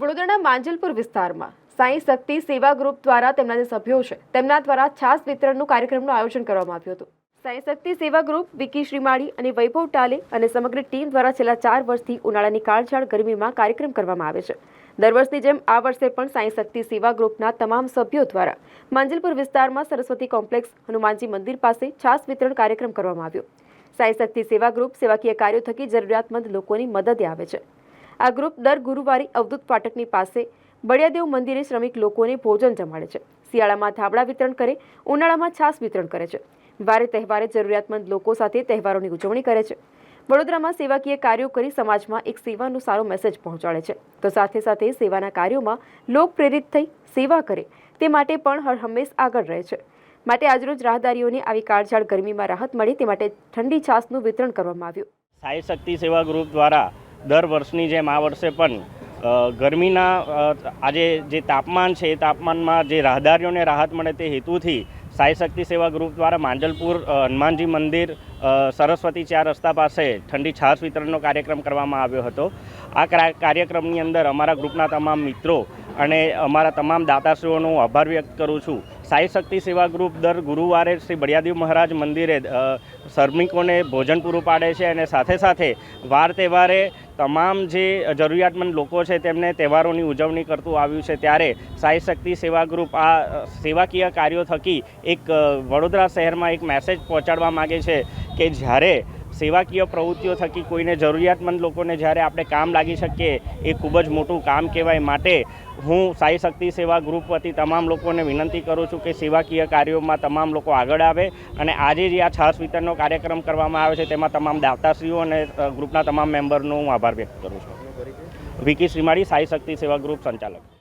વડોદરાના માંજલપુર વિસ્તારમાં સાંઈ શક્તિ સેવા ગ્રુપ દ્વારા તેમના જે સભ્યો છે, તેમના દ્વારા છાસ વિતરણનું કાર્યક્રમનું આયોજન કરવામાં આવ્યું હતું. સાંઈ શક્તિ સેવા ગ્રુપ વિકી શ્રીમાળી અને વૈભવ ટાલે અને સમગ્ર ટીમ દ્વારા છેલ્લા ચાર વર્ષથી ઉનાળાની કાળઝાળ ગરમીમાં કાર્યક્રમ કરવામાં આવે છે. દર વર્ષની જેમ આ વર્ષે પણ સાંઈ શક્તિ સેવા ગ્રુપના તમામ સભ્યો દ્વારા માંજલપુર વિસ્તારમાં સરસ્વતી કોમ્પ્લેક્સ, હનુમાનજી મંદિર પાસે છાસ વિતરણ કાર્યક્રમ કરવામાં આવ્યો. સાંઈ શક્તિ સેવા ગ્રુપ સેવાકીય કાર્યો થકી જરૂરિયાતમંદ લોકોની મદદે આવે છે. આ ગ્રુપ દર ગુરુવારે અવધૂત ફાટકની પાસે બળિયાદેવ મંદિરે શ્રમિક લોકોને ભોજન જમાડે છે. શિયાળામાં ધાબળા વિતરણ કરે, ઉનાળામાં છાસ વિતરણ કરે છે. વારે તહેવારે જરૂરિયાતમંદ લોકો સાથે તહેવારોની ઉજવણી કરે છે. વડોદરામાં સેવાકીય કાર્યો કરી સમાજમાં એક સેવાનો સારો મેસેજ પહોંચાડે છે. તો સાથે સાથે સેવાના કાર્યોમાં લોક પ્રેરિત થઈ સેવા કરે, તે માટે પણ હર હંમેશ આગળ રહે છે. માટે આજરોજ રાહદારીઓને આવી કાળઝાળ ગરમીમાં રાહત મળે, તે માટે ઠંડી છાસનું વિતરણ કરવામાં આવ્યું. સાઈ શક્તિ સેવા ગ્રુપ દ્વારા દર વર્ષની જેમ આ વર્ષે પણ ગરમીના આજે જે તાપમાન છે એ તાપમાનમાં જે રાહદારીઓને રાહત મળે તે હેતુથી સાઈ શક્તિ સેવા ગ્રુપ દ્વારા માંજલપુર હનુમાનજી મંદિર સરસ્વતી ચાર રસ્તા પાસે ઠંડી છાશ વિતરણનો કાર્યક્રમ કરવામાં આવ્યો હતો. આ કરા- કાર્યક્રમની અંદર અમારા ગ્રુપના તમામ મિત્રો અને અમારા તમામ દાતાશ્રીઓનો આભાર વ્યક્ત કરું છું. સાઈ શક્તિ સેવા ગ્રુપ દર ગુરુવારે શ્રી બળિયાદેવ મહારાજ મંદિરે શ્રમિકોને ભોજન પૂરું પાડે છે અને સાથે સાથે વાર તહેવારે તમામ જે જરૂરિયાતમંદ લોકો છે તેમને તહેવારોની ઉજવણી કરતું આવ્યું છે. ત્યારે સાઈ શક્તિ સેવા ગ્રુપ આ સેવાકીય કાર્યો થકી એક વડોદરા શહેરમાં એક મેસેજ પહોંચાડવા માગે છે કે જ્યારે સેવાકીય પ્રવૃત્તિઓ થકી કોઈને જરૂરિયાતમંદ લોકોને જ્યારે આપણે કામ લાગી શકીએ, એ ખૂબ જ મોટું કામ કહેવાય. માટે હું સાઈ શક્તિ સેવા ગ્રુપ વતી તમામ લોકોને વિનંતી કરું છું કે સેવાકીય કાર્યોમાં તમામ લોકો આગળ આવે અને આજે જે આ છાસ વિતરણનો કાર્યક્રમ કરવામાં આવે છે, તેમાં તમામ દાતાશ્રીઓ અને ગ્રુપના તમામ મેમ્બરનો હું આભાર વ્યક્ત કરું છું. વિકી શ્રીમાળી, સાઈ શક્તિ સેવા ગ્રુપ સંચાલક.